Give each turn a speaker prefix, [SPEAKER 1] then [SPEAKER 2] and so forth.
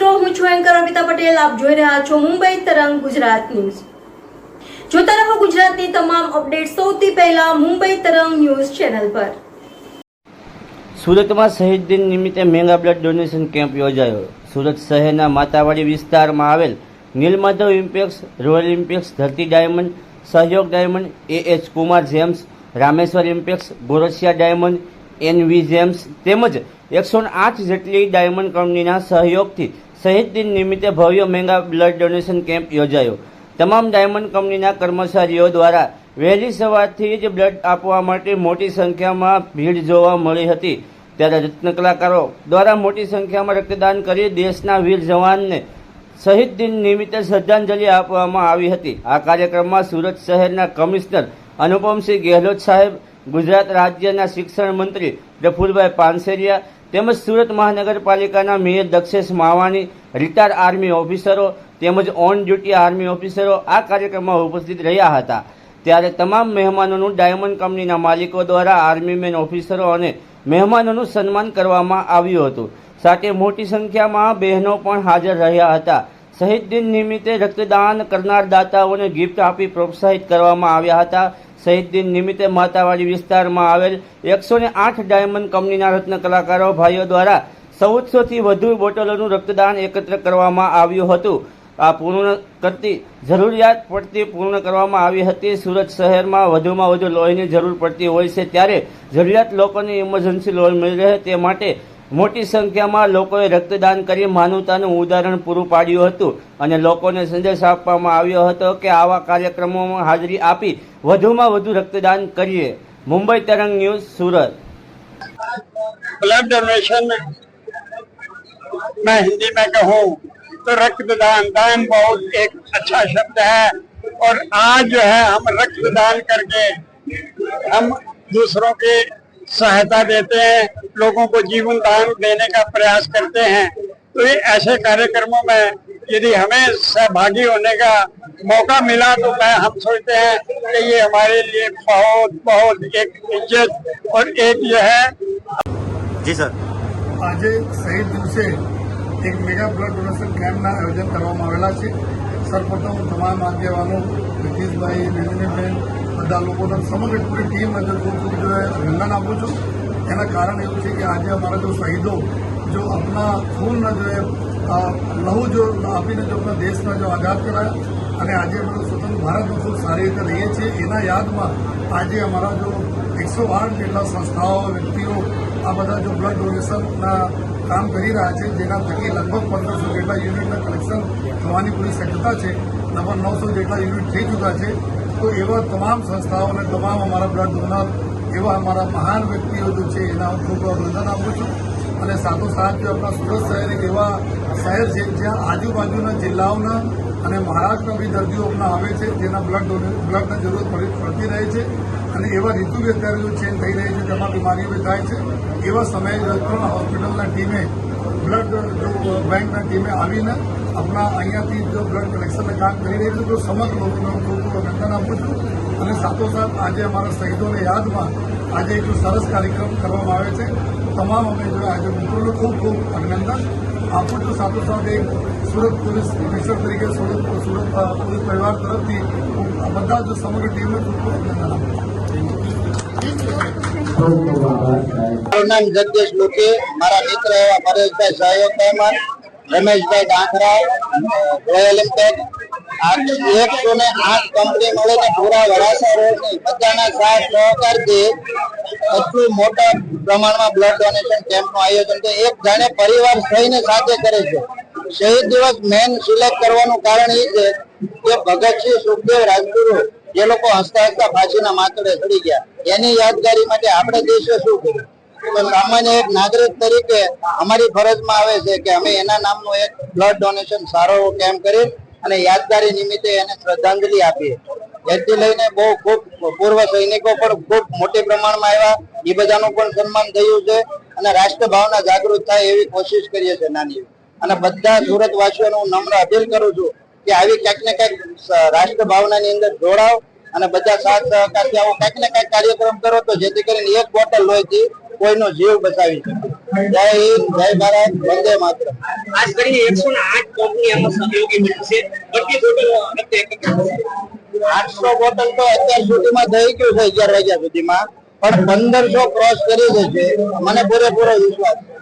[SPEAKER 1] મિત્રો, હું છું એન્કર અમિતા પટેલ. આપ જોઈ રહ્યા છો મુંબઈ તરંગ ગુજરાત ન્યૂઝ. જોતા રહો ગુજરાતની તમામ અપડેટ સૌથી પહેલા મુંબઈ તરંગ ન્યૂઝ ચેનલ પર.
[SPEAKER 2] સુરતમાં શહીદ દિન નિમિત્તે મેગા બ્લડ ડોનેશન કેમ્પ યોજાયો. સુરત શહેરના માતાવાડી વિસ્તારમાં આવેલ નીલમાધવ ઇમ્પેક્સ, royal Impex, Dharti diamond, Sahyog diamond A H Kumar gems, Rameshwar Impex Gorasia diamond N V gems તેમજ એકસો આઠ જેટલી ડાયમંડ કંપનીના સહયોગથી શહીદ દિન નિમિત્તે ભવ્ય મેગા બ્લડ ડોનેશન કેમ્પ યોજાયો. તમામ ડાયમંડ કંપનીના કર્મચારીઓ દ્વારા વહેલી સવારથી જ બ્લડ આપવા માટે મોટી સંખ્યામાં ભીડ જોવા મળી હતી. ત્યારે રત્ન કલાકારો દ્વારા મોટી સંખ્યામાં રક્તદાન કરી દેશના વીર જવાનને શહીદ દિન નિમિત્તે શ્રદ્ધાંજલિ આપવામાં આવી હતી. આ કાર્યક્રમમાં સુરત શહેરના કમિશનર અનુપમસિંહ ગેહલોત સાહેબ, ગુજરાત રાજ્યના શિક્ષણ મંત્રી પ્રફુલભાઈ પાનસેરિયા તેમજ સુરત મહાનગરપાલિકાના mayor Dakshesh Mavani, retired army ઓફિસરો તેમજ ઓન ડ્યુટી આર્મી ઓફિસરો આ કાર્યક્રમમાં ઉપસ્થિત રહ્યા હતા. ત્યારે તમામ મહેમાનોનું ડાયમંડ કંપનીના માલિકો દ્વારા આર્મીમેન ઓફિસરો અને મહેમાનોનું સન્માન કરવામાં આવ્યું હતું. સાથે મોટી સંખ્યામાં બહેનો પણ હાજર રહ્યા હતા. શહીદ દિન નિમિત્તે રક્તદાન કરનાર દાતાઓને ગિફ્ટ આપી પ્રોત્સાહિત કરવામાં આવ્યા હતા. શહીદ દિન નિમિત્તે માતાવાડી વિસ્તારમાં આવેલ એકસો આઠ ડાયમંડ કંપનીના રત્ન કલાકારો ભાઈઓ દ્વારા ચૌદસોથી વધુ બોટલોનું રક્તદાન એકત્ર કરવામાં આવ્યું હતું. આ પૂર્ણ કરતી જરૂરિયાત પડતી પૂર્ણ કરવામાં આવી હતી. સુરત શહેરમાં વધુમાં વધુ લોહીની જરૂર પડતી હોય છે ત્યારે જરૂરિયાત લોકોને ઇમરજન્સી લોહી મળી રહે તે માટે મોટી સંખ્યામાં લોકોએ રક્તદાન કરી માનવતાનું ઉદાહરણ પૂરું પાડ્યું હતું અને લોકોને સંદેશ આપવામાં આવ્યો હતો કે આવા કાર્યક્રમોમાં હાજરી આપી વધુમાં વધુ રક્તદાન કરીએ મુંબઈ તરંગ ન્યૂઝ સુરત
[SPEAKER 3] ब्लड डोनेशन मैं हिंदी में कहूँ तो रक्तदान दान बहुत एक अच्छा शब्द है और आज जो है हम रक्तदान करके हम दूसरों की सहायता देते हैं लोगों को जीवन दान देने का प्रयास करते हैं तो ये ऐसे कार्यक्रमों में यदि हमें सहभागी होने का मौका मिला तो मैं हम सोचते हैं कि ये हमारे लिए बहुत बहुत एक इज्जत और एक जो है
[SPEAKER 2] જી સર
[SPEAKER 4] આજે શહીદ દિવસે એક મેગા બ્લડ ડોનેશન કેમ્પના આયોજન કરવામાં આવેલા છે સર્વપ્રથમ હું તમામ આગેવાનો નીતિશભાઈ નંદનીબેન બધા લોકોને સમગ્ર પૂરી ટીમ અને ખૂબ ખૂબ અભિનંદન આપું છું. એના કારણ એવું છે કે આજે અમારા જો શહીદો જો આપણા ખૂનના જો લહુ જો આપીને જો આપણા દેશના જો આઘાત કરાયા અને આજે અમારું સ્વતંત્ર ભારતમાં ખૂબ સારી રીતે રહીએ છીએ, એના યાદમાં આજે અમારા જો એકસો આઠ જેટલા સંસ્થાઓ, વ્યક્તિઓ આ બધા જો બ્લડ ડોનેશનના કામ કરી રહ્યા છે, જેના થકી લગભગ પંદરસો જેટલા યુનિટના કલેક્શન થવાની પૂરી શક્યતા છે, લગભગ નવસો જેટલા યુનિટ થઈ ચૂક્યા છે. તો એવા તમામ સંસ્થાઓ અને તમામ અમારા બ્લડ ડોનર, એવા અમારા મહાન વ્યક્તિઓ જે છે, એના હું ખૂબ અભિનંદન આપું છું. અને સાથોસાથ આપણા સુરત શહેર એક એવા શહેર છે, જ્યાં આજુબાજુના જિલ્લાઓના અને મહારાષ્ટ્રના બી દર્દીઓ આપણા આવે છે, જેના બ્લડ ડોને, બ્લડની જરૂરત પડી, પડતી રહે છે. અને એવા ઋતુ અત્યારે ચેન્જ થઈ રહી છે તેમાં બીમારીઓ થાય છે. એવા સમયે ત્રણ હોસ્પિટલના ટીમે બ્લડ બેંકના ટીમે આવીને આપણા અહીંયાથી જો બ્લડ કલેક્શનને કામ કરી રહી છે, તો સમગ્ર લોકોને હું ખૂબ ખૂબ અભિનંદન આપું છું. અને સાથોસાથ આજે અમારા શહીદોને યાદમાં આજે એક સરસ કાર્યક્રમ કરવામાં આવે છે. તમામ અમે જો આજે મિત્રોને ખૂબ ખૂબ અભિનંદન આપું છું. સાથોસાથ એક સુરત પોલીસ કમિશનર તરીકે સુરત સુરત પોલીસ પરિવાર તરફથી બધા જ સમગ્ર ટીમને ખૂબ ખૂબ અભિનંદન આપું છું.
[SPEAKER 5] મારું નામ જગદીશ લુકી મારા મિત્ર એવા પરેશભાઈ સહયોગ મહેમાન રમેશભાઈ ડાંખરા આ એકસો ને આઠ કંપની મળીને પૂરા વરાસા રોડની બધાના સાથ સહકારથી એટલું મોટા પ્રમાણમાં બ્લડ ડોનેશન કેમ્પનું આયોજન છે. એક જાણે પરિવાર થઈને સાથે કરે છે. શહીદ દિવસ મેન સિલેક્ટ કરવાનું કારણ એ છે કે ભગતસિંહ સુખદેવ રાજગુરુ જે લોકો હસતા હસતા ફાંસીના માથડે ચડી ગયા. એની યાદગારી માટે આપણે દેશે શું કર્યું? તો સામાન્ય એક નાગરિક તરીકે અમારી ફરજમાં આવે છે કે અમે એના નામનું એક બ્લડ ડોનેશન સારો કેમ્પ કરી અને યાદગારી નિમિત્તે એને શ્રદ્ધાંજલિ આપીએ. જેથી લઈને બહુ ખૂબ પૂર્વ સૈનિકો પણ ખૂબ મોટી પ્રમાણમાં આવ્યા. એ બધાનું પણ સન્માન થયું છે અને રાષ્ટ્રભાવના જાગૃત થાય એવી કોશિશ કરીએ છીએ નાની અને બધા સુરત વાસીઓને હું નમ્ર અપીલ કરું છું કે આવી ક્યાંક ને ક્યાંક રાષ્ટ્ર ભાવનાની અંદર જોડાવ અને બધા સાથ સહકારથી આવો કંઈક ને કંઈક કાર્યક્રમ કરો તો જેથી કરીને એક બોટલ લોહીથી કોઈનો જીવ બચાવી શકે. જય હિન્દ જય ભારત વંદે માત્ર
[SPEAKER 6] ખાસ કરીને એકસો ને આઠ કંપની આમાં સહયોગી બની છે. કેટલી બોટલ?
[SPEAKER 5] આઠસો બોટલ તો અત્યાર સુધીમાં થઈ ગયું છે અગિયાર વાગ્યા સુધીમાં. પણ પંદરસો ક્રોસ કરી જશે મને પૂરેપૂરો વિશ્વાસ છે.